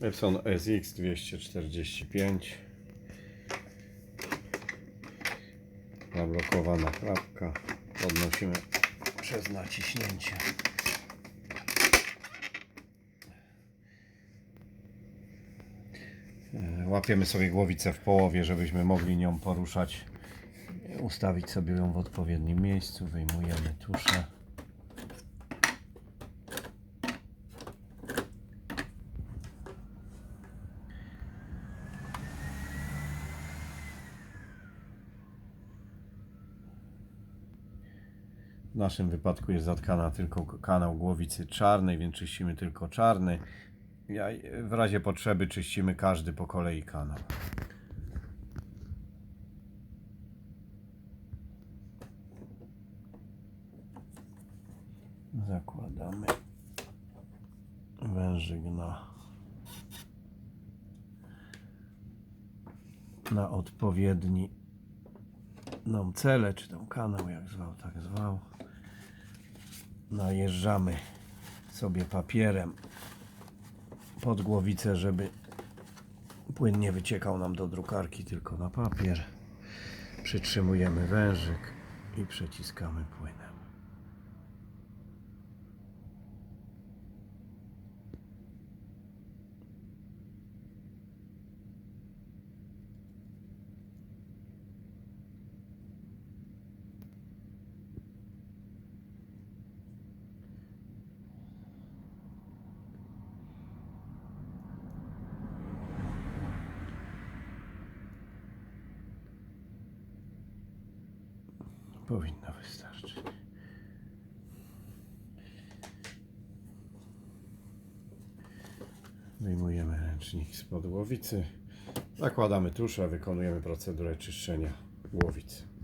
Epson SX 245 Zablokowana klapka. Podnosimy przez naciśnięcie. E, Łapiemy sobie głowicę w połowie, żebyśmy mogli nią poruszać. Ustawić sobie ją w odpowiednim miejscu. Wyjmujemy tuszę W naszym wypadku jest zatkana tylko kanał głowicy czarnej, więc czyścimy tylko czarny. W razie potrzeby czyścimy każdy po kolei kanał. Zakładamy wężyk na, na odpowiedni nam cele, czy tam kanał, jak zwał, tak zwał. Najeżdżamy sobie papierem pod głowicę, żeby płyn nie wyciekał nam do drukarki, tylko na papier. Przytrzymujemy wężyk i przeciskamy płynem. Powinno wystarczyć. Wyjmujemy ręcznik z głowicy. Zakładamy tuszę, wykonujemy procedurę czyszczenia głowicy.